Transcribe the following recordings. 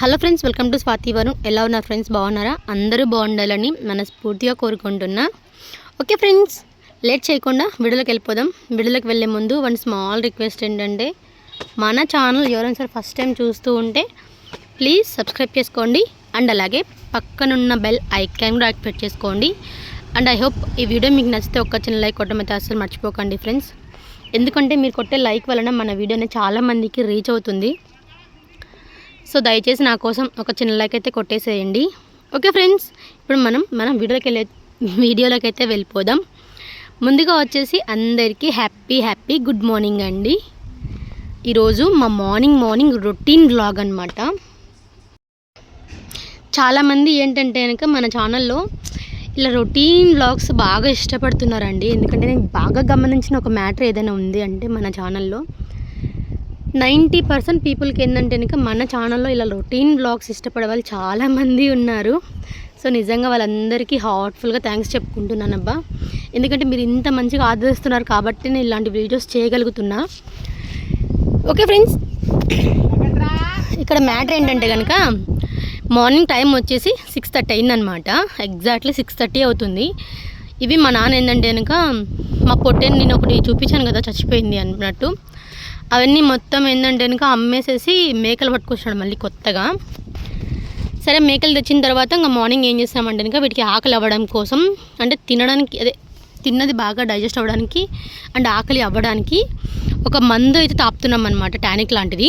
Hello friends welcome to Swathi Varun. ఎలా ఉన్నారు friends? బాగున్నారా? అందరూ బాగుండాలని మనస్ఫూర్తిగా కోరుకుంటున్నా. ఓకే ఫ్రెండ్స్ లేట్ చేయకుండా విడుదలకు వెళ్ళిపోదాం. విడుదలకు వెళ్ళే ముందు వన్ స్మాల్ రిక్వెస్ట్ ఏంటంటే మన ఛానల్ ఎవరైనా సరే ఫస్ట్ టైం చూస్తూ ఉంటే ప్లీజ్ సబ్స్క్రైబ్ చేసుకోండి. అండ్ అలాగే పక్కనున్న బెల్ ఐకాన్ కూడా యాక్టివేట్ చేసుకోండి. అండ్ ఐ హోప్ ఈ వీడియో మీకు నచ్చితే ఒక్క చిన్న లైక్ కొట్టడం అయితే అసలు మర్చిపోకండి ఫ్రెండ్స్. ఎందుకంటే మీరు కొట్టే లైక్ వలన మన వీడియో అనేది చాలామందికి రీచ్ అవుతుంది. సో దయచేసి నా కోసం ఒక చిన్న లైక్ అయితే కొట్టేసేయండి. ఓకే ఫ్రెండ్స్ ఇప్పుడు మనం మనం వీడియోకి వెళ్ళే వీడియోలోకి అయితే వెళ్ళిపోదాం. ముందుగా వచ్చేసి అందరికీ హ్యాపీ హ్యాపీ గుడ్ మార్నింగ్ అండి. ఈరోజు మా మార్నింగ్ మార్నింగ్ రొటీన్ బ్లాగ్ అనమాట చాలామంది ఏంటంటే కనుక మన ఛానల్లో ఇలా రొటీన్ వ్లాగ్స్ బాగా ఇష్టపడుతున్నారండి. ఎందుకంటే నేను బాగా గమనించిన ఒక మ్యాటర్ ఏదైనా ఉంది అంటే మన ఛానల్లో నైంటీ పర్సెంట్ పీపుల్కి ఏంటంటే కనుక మన ఛానల్లో ఇలా రొటీన్ బ్లాగ్స్ ఇష్టపడే వాళ్ళు చాలామంది ఉన్నారు. సో నిజంగా వాళ్ళందరికీ హార్ట్ఫుల్గా థ్యాంక్స్ చెప్పుకుంటున్నానబ్బా. ఎందుకంటే మీరు ఇంత మంచిగా ఆదరిస్తున్నారు కాబట్టి నేను ఇలాంటి వీడియోస్ చేయగలుగుతున్నా. ఓకే ఫ్రెండ్స్ ఇక్కడ మ్యాటర్ ఏంటంటే కనుక మార్నింగ్ టైం వచ్చేసి సిక్స్ థర్టీ అయిందనమాట. ఎగ్జాక్ట్లీ సిక్స్ థర్టీ అవుతుంది. ఇవి మా నాన్న ఏంటంటే కనుక మా పొట్టేని నేను ఒకటి చూపించాను కదా చచ్చిపోయింది అన్నట్టు. అవన్నీ మొత్తం ఏంటంటే కనుక అమ్మేసేసి మేకలు పట్టుకొచ్చాడు మళ్ళీ కొత్తగా. సరే మేకలు తెచ్చిన తర్వాత ఇంకా మార్నింగ్ ఏం చేస్తామంటే కనుక వీటికి ఆకలి అవ్వడం కోసం అంటే తినడానికి అదే తిన్నది బాగా డైజెస్ట్ అవ్వడానికి అండ్ ఆకలి అవ్వడానికి ఒక మందు అయితే తాపుతున్నాం అనమాట టానిక్ లాంటిది.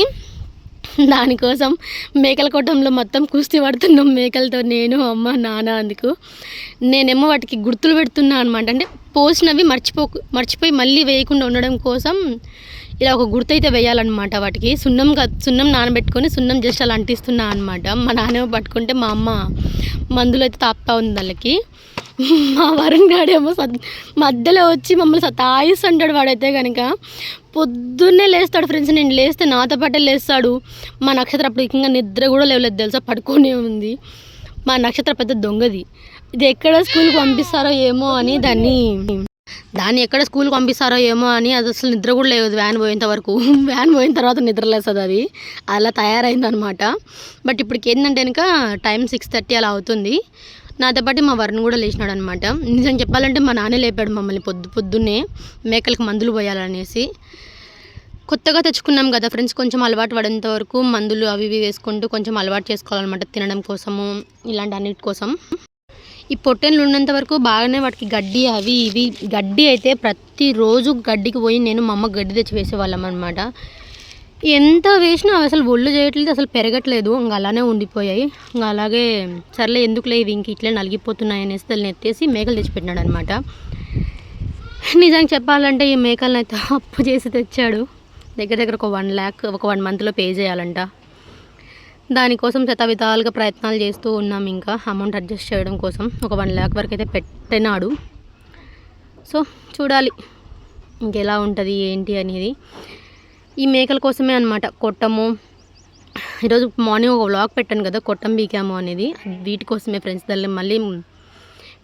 దానికోసం మేకల కొట్టంలో మొత్తం కుస్తీ పడుతున్నాం మేకలతో నేను అమ్మ నాన్న అందుకు. నేనేమో వాటికి గుర్తులు పెడుతున్నా అనమాట అంటే పోసినవి మర్చిపో మర్చిపోయి మళ్ళీ వేయకుండా ఉండడం కోసం ఇలా ఒక గుర్తు అయితే వేయాలన్నమాట వాటికి. సున్నం క- సున్నం నానబెట్టుకొని సున్నం జస్ట్ అలా అంటిస్తున్నా అనమాట మా నాన్నేమో పట్టుకుంటే మా అమ్మ మందులు అయితే తాపుతా ఉంది వాళ్ళకి. మా వరుణ్ గాడేమో సత్ మధ్యలో వచ్చి మమ్మల్ని సతాయిస్తుంటాడు వాడైతే కనుక పొద్దున్నే లేస్తాడు ఫ్రెండ్స్ నేను లేస్తే నాతో పాటే లేస్తాడు. మా నక్షత్రం అప్పుడు ఇంకా నిద్ర కూడా లేవలేదు తెలుసా? పడుకునే ఉంది. మా నక్షత్ర పెద్ద దొంగది. ఇది ఎక్కడ స్కూల్కి పంపిస్తారో ఏమో అని దాన్ని. దాన్ని ఎక్కడ స్కూల్కి పంపిస్తారో ఏమో అని అది అసలు నిద్ర కూడా లేదు వ్యాన్ పోయేంత వరకు. వ్యాన్ పోయిన తర్వాత నిద్ర లేస్తుంది అది. అలా తయారైంది అనమాట బట్ ఇప్పటికి ఏంటంటే కనుక టైం సిక్స్ థర్టీ అలా అవుతుంది. నాతో పాటు మా వరుణ్ కూడా లేచినాడు అనమాట నిజం చెప్పాలంటే మా నాన్న లేపాడు మమ్మల్ని పొద్దు పొద్దున్నే మేకలకు మందులు పోయాలనేసి. కొత్తగా తెచ్చుకున్నాం కదా ఫ్రెండ్స్ కొంచెం అలవాటు పడేంత వరకు మందులు అవి ఇవి వేసుకుంటూ కొంచెం అలవాటు చేసుకోవాలన్నమాట తినడం కోసము ఇలాంటి అన్నిటి కోసం. ఈ పొట్టెన్లు ఉన్నంత వరకు బాగానే వాటికి గడ్డి అవి ఇవి గడ్డి అయితే ప్రతిరోజు గడ్డికి పోయి నేను మా అమ్మ గడ్డి తెచ్చి వేసేవాళ్ళం అనమాట ఎంత వేసినా అసలు ఒళ్ళు చేయట్లేదు అసలు పెరగట్లేదు. ఇంకా అలానే ఉండిపోయాయి. ఇంకా అలాగే సర్లే ఎందుకులే ఇవి ఇంక ఇట్లే నలిగిపోతున్నాయి అనేసి దాన్ని ఎత్తేసి మేకలు తెచ్చిపెట్టినాడు అనమాట నిజంగా చెప్పాలంటే ఈ మేకలను అయితే అప్పు చేసి తెచ్చాడు. దగ్గర దగ్గర ఒక వన్ ల్యాక్ ఒక వన్ మంత్లో పే చేయాలంట. దానికోసం శతవిధాలుగా ప్రయత్నాలు చేస్తూ ఉన్నాం ఇంకా. అమౌంట్ అడ్జస్ట్ చేయడం కోసం ఒక వన్ ల్యాక్ వరకు అయితే పెట్టినాడు. సో చూడాలి. ఇంకెలా ఉంటుంది ఏంటి అనేది. ఈ మేకల కోసమే అనమాట కొట్టము. ఈరోజు మార్నింగ్ ఒక వ్లాగ్ పెట్టాను కదా కొట్టం బీకాము అనేది. వీటి కోసమే ఫ్రెండ్స్ దాన్ని మళ్ళీ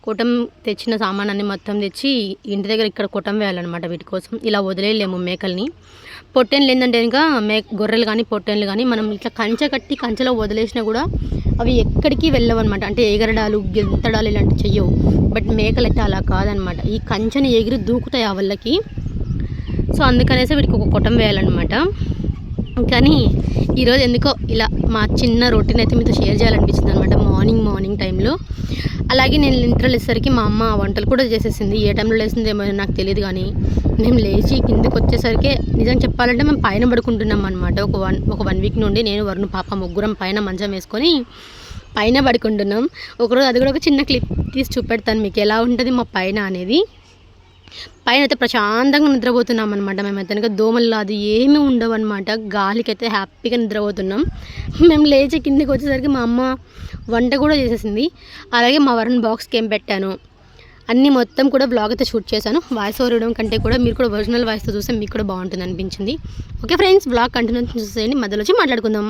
కొట్టం తెచ్చిన సామానాన్ని మొత్తం తెచ్చి ఇంటి దగ్గర ఇక్కడ కొట్టం వేయాలన్నమాట వీటి కోసం. ఇలా వదిలేయలేము మేకల్ని. పొట్టెన్లు ఏంటంటే ఇంకా మే గొర్రెలు కానీ పొట్టెన్లు కానీ మనం ఇట్లా కంచె కట్టి కంచెలో వదిలేసినా కూడా అవి ఎక్కడికి వెళ్ళవన్నమాట. అంటే ఎగరడాలు గెంతడాలు ఇలాంటివి చెయ్యవు. బట్ మేకలు అయితే అలా కాదనమాట ఈ కంచెని ఎగిరి దూకుతాయి ఆ వాళ్ళకి. సో అందుకనేసి వీటికి ఒక కొట్టం వేయాలన్నమాట. కానీ ఈరోజు ఎందుకో ఇలా మా చిన్న రొటీన్ అయితే మీతో షేర్ చేయాలనిపించింది అనమాట మార్నింగ్ మార్నింగ్ టైంలో. అలాగే నేను నిద్ర లేసరికి మా అమ్మ వంటలు కూడా చేసేసింది. ఏ టైంలో లేసింది ఏమో నాకు తెలియదు కానీ మేము లేచి కిందకి వచ్చేసరికి నిజం చెప్పాలంటే మేము పైన పడుకుంటున్నాం అనమాట ఒక వన్ ఒక వన్ వీక్ నుండి నేను వరుణ్ పాప ముగ్గురం పైన మంచం వేసుకొని పైన పడుకుంటున్నాం. ఒకరోజు అది కూడా ఒక చిన్న క్లిప్ తీసి చూపెడతాను మీకు ఎలా ఉంటుంది మా పైన అనేది. పైన అయితే ప్రశాంతంగా నిద్రపోతున్నాం అనమాట మేమైతే. కనుక దోమలు అది ఏమీ ఉండవు అనమాట గాలికి అయితే హ్యాపీగా నిద్రపోతున్నాం. మేము లేచి కిందకి వచ్చేసరికి మా అమ్మ వంట కూడా చేసేసింది. అలాగే మా వరుణ్ బాక్స్కి ఏం పెట్టాను. అన్నీ మొత్తం కూడా బ్లాగ్ అయితే షూట్ చేశాను. వాయిస్ ఓవర్ ఇవ్వడం కంటే కూడా మీరు కూడా ఒరిజినల్ వాయిస్తో చూస్తే మీకు కూడా బాగుంటుంది అనిపించింది. ఓకే ఫ్రెండ్స్ బ్లాగ్ కంటిన్యూ చూసేయండి. మధ్యలో వచ్చి మాట్లాడుకుందాం.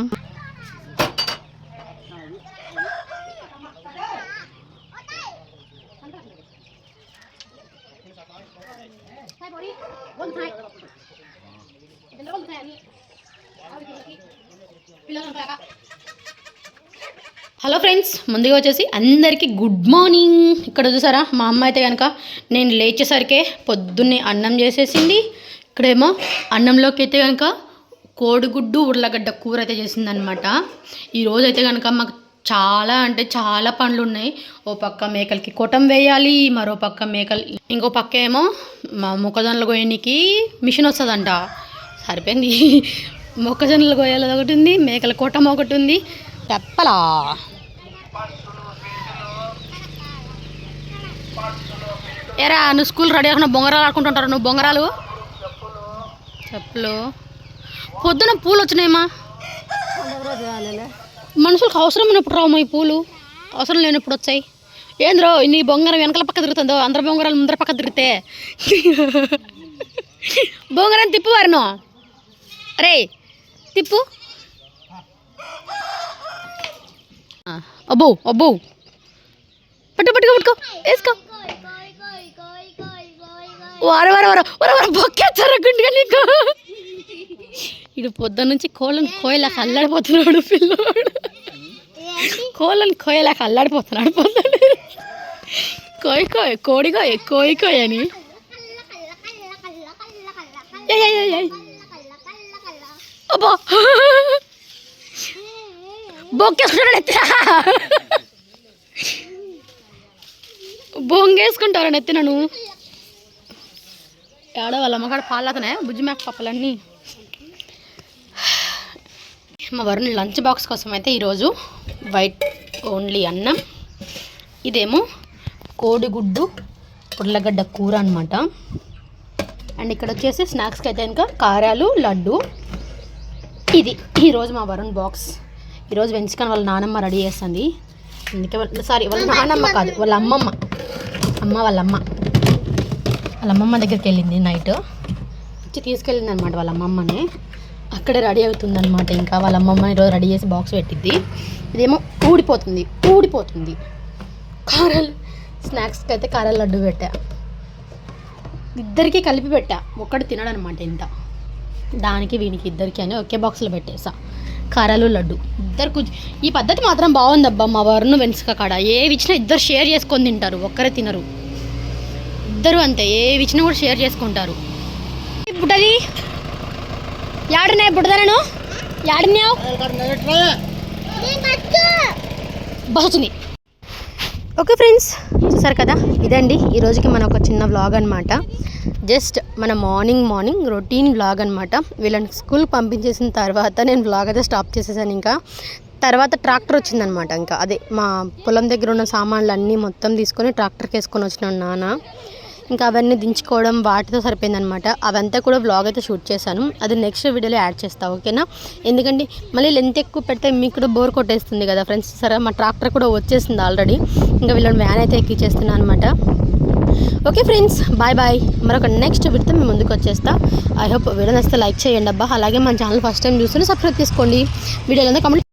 హలో ఫ్రెండ్స్ ముందుగా వచ్చేసి అందరికీ గుడ్ మార్నింగ్ ఇక్కడ చూసారా? మా అమ్మ అయితే కనుక నేను లేచేసరికే పొద్దున్నే అన్నం చేసేసింది. ఇక్కడేమో అన్నంలోకి అయితే కనుక కోడిగుడ్డు ఉర్లగడ్డ కూర అయితే చేసిందనమాట ఈరోజు అయితే కనుక మాకు చాలా అంటే చాలా పనులు ఉన్నాయి. ఓ పక్క మేకలకి కొటం వేయాలి మరో పక్క మేకలు ఇంకో పక్క ఏమో మా మొక్కజొన్నలు కోయనికి మిషన్ వస్తుందంట. సరిపోయింది. మొక్కజొన్నలు కోయాలి ఒకటి ఉంది మేకల కొట్టం ఒకటి ఉంది తెప్పలా ఏరా నువ్వు స్కూల్ రెడీ అవ్వకుండా బొంగరాలు ఆడుకుంటుంటారు? నువ్వు బొంగరాలు? చెప్పులు పొద్దున పూలు వచ్చినాయమ్మా. మనుషులకు అవసరం ఉన్నప్పుడు రావు ఈ పూలు. అవసరం లేనప్పుడు వచ్చాయి. ఏంద్రో నీ బొంగరం వెనకాల పక్క తిరుగుతుందో? అందరి బొంగరాలు ముందర పక్క తిరిగితే. బొంగరం తిప్పు వారిను. అరే తిప్పు. అబ్బో అబ్బో. పట్టు పట్టుకో పట్టుకో. వేసుకో. వార వార వార వార వార బొక్కేస్తారు గుండెగా నీకు. ఇడు పొద్దున్న నుంచి కోళ్ళని కోయలకు అల్లాడిపోతున్నాడు పిల్లోడు. కోళ్ళని కోయలకు అల్లాడిపోతున్నాడు పొద్దున్న కోయి కోయ్ కోడి కోయ్ కోయి కోయ్ అని. అబ్బా. బొక్కేసుకుంటాడు ఎత్తినా బొంగేసుకుంటారా నెత్తిన నువ్వు? ఏడో వాళ్ళ అమ్మకాడ పాలతనే బుజ్జి మేక పప్పలన్నీ. మా వరుణ్ లంచ్ బాక్స్ కోసం అయితే ఈరోజు వైట్ ఓన్లీ అన్నం. ఇదేమో కోడిగుడ్డు ఉర్లగడ్డ కూర అనమాట అండ్ ఇక్కడ వచ్చేసి స్నాక్స్కి అయితే ఇంకా కారాలు లడ్డు. ఇది ఈరోజు మా వరుణ్ బాక్స్. ఈరోజు వెంచుకొని వాళ్ళ నానమ్మ రెడీ చేస్తుంది. అందుకే సారీ వాళ్ళ నానమ్మ కాదు వాళ్ళ అమ్మమ్మ. అమ్మ వాళ్ళ అమ్మ. వాళ్ళ అమ్మమ్మ దగ్గరికి వెళ్ళింది నైట్. వచ్చి తీసుకెళ్ళింది అనమాట వాళ్ళ అమ్మమ్మని అక్కడే రెడీ అవుతుంది అనమాట ఇంకా. వాళ్ళ అమ్మమ్మ ఈరోజు రెడీ చేసి బాక్స్ పెట్టిద్ది. ఇదేమో ఊడిపోతుంది ఊడిపోతుంది. కారాలు స్నాక్స్కి అయితే కారాలు లడ్డు పెట్టా. ఇద్దరికీ కలిపి పెట్టా. ఒక్కడు తినడనమాట ఇంత. దానికి వీనికి ఇద్దరికి అని ఒకే బాక్స్లో పెట్టేసా. కారాలు లడ్డు. ఇద్దరు కూర్చు ఈ పద్ధతి మాత్రం బాగుందబ్బా. మా వర్ణు వెనుక కాడ. ఏవి ఇచ్చినా ఇద్దరు షేర్ చేసుకొని తింటారు. ఒక్కరే తినరు. ఇద్దరు అంతే ఏవి ఇచ్చినా కూడా షేర్ చేసుకుంటారు. ఈ యాడనే యాడున్నాయి బుడ్డదనను? బస్ వచ్చింది ఓకే ఫ్రెండ్స్ చూసారు కదా? ఇదండి ఈ రోజుకి మన ఒక చిన్న వ్లాగ్ అనమాట జస్ట్ మన మార్నింగ్ మార్నింగ్ రొటీన్ వ్లాగ్ అనమాట వీళ్ళని స్కూల్ పంపించేసిన తర్వాత నేను వ్లాగ్ అయితే స్టాప్ చేసేసాను ఇంకా. తర్వాత ట్రాక్టర్ వచ్చిందనమాట ఇంకా. అదే మా పొలం దగ్గర ఉన్న సామాన్లు అన్నీ మొత్తం తీసుకొని ట్రాక్టర్కి వేసుకొని వచ్చినాను నాన్న. ఇంకా అవన్నీ దించుకోవడం వాటితో సరిపోయిందనమాట అవంతా కూడా వ్లాగ్ అయితే షూట్ చేశాను. అది నెక్స్ట్ వీడియోలో యాడ్ చేస్తా ఓకేనా ఎందుకంటే మళ్ళీ లెంత్ ఎక్కువ పెడితే మీకు కూడా బోర్ కొట్టేస్తుంది కదా ఫ్రెండ్స్ సరే మా ట్రాక్టర్ కూడా వచ్చేసింది ఆల్రెడీ ఇంకా వీళ్ళని వ్యాన్ అయితే ఎక్కిచ్చేస్తున్నాను అనమాట ఓకే ఫ్రెండ్స్ బాయ్ బాయ్ మరొక నెక్స్ట్ వీడితో మేము ముందుకు వచ్చేస్తా. ఐ హోప్ వీడియో నచ్చితే లైక్ చేయండి అబ్బా. అలాగే మన ఛానల్ ఫస్ట్ టైం చూస్తుంటే సబ్స్క్రైబ్ చేసుకోండి. వీడియోలో కమెంట్